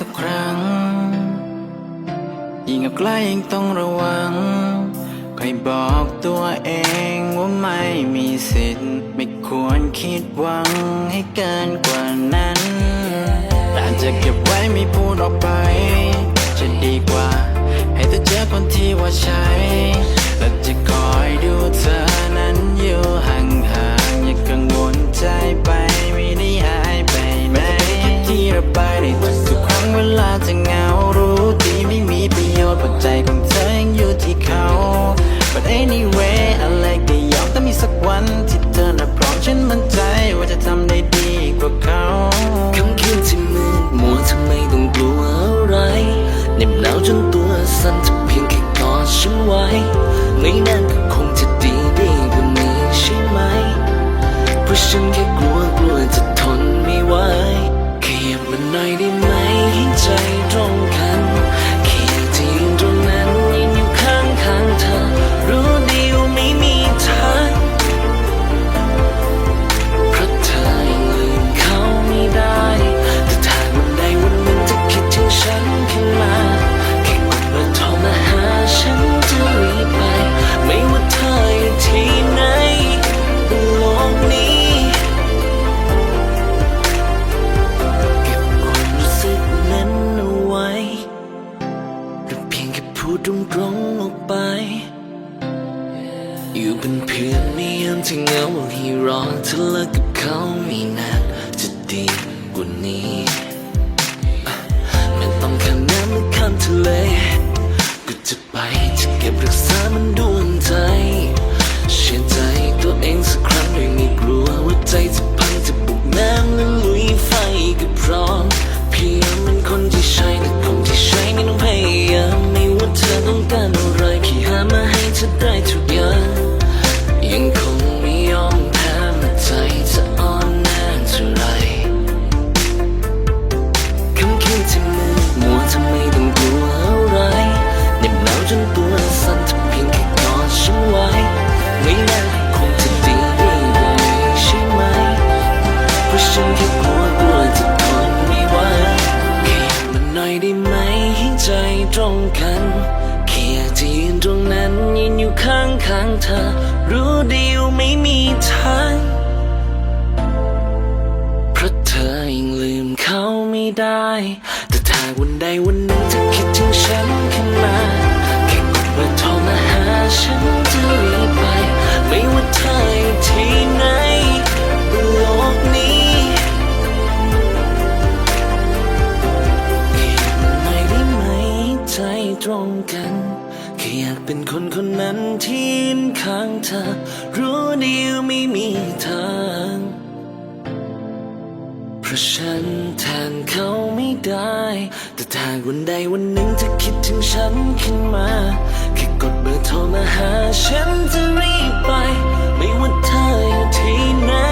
ทุกครั้ง ยิ่งใกล้ยิ่งต้องระวังคอยบอกตัวเองว่าไม่มีสิทธิ์ ไม่ควรคิดหวังให้เกินกว่านั้นแต่จะเก็บไว้ไม่พูดออกไป จะดีกว่า ให้เธอเจอคนที่ว่าใช่ เพร ให้รอเธอเลิกกับเขาไม่นานจะดีกว่านี้ไม่ต้องข้ามน้ำหรือข้ามทะเลก็จะไปจะเก็บรักษามันดวงใจเชื่อใจตัวเองสักครั้งโดยไม่กลัวว่าใจจะพังจะบุกน้ำและลุยไฟก็พร้อมเพียงเป็นคนที่ใช่แต่คงที่ใช่ไม่ต้องพยายามไม่ว่าเธอต้องการอะไรแค่หามาให้เธอได้ทุกอย่าง ตรงกันแค่อยากจะยืนตรงนั้นยืนอยู่ข้างข้างเธอ รู้ดีว่าไม่มีทางเพราะเธอยังลืมเขาไม่ได้ แต่ถ้าวันใดวัน เป็นคนคนนั้นที่ยืนข้างเธอ รู้ดีวไม่มีทาง เพราะฉันแทนเขาไม่ได้ แต่ถ้าวันใดวันหนึ่งเธอคิดถึงฉันขึ้นมา แค่กดเบอร์โทรมาหาฉันจะรีบไป ไม่ว่าเธออยู่ที่ไหน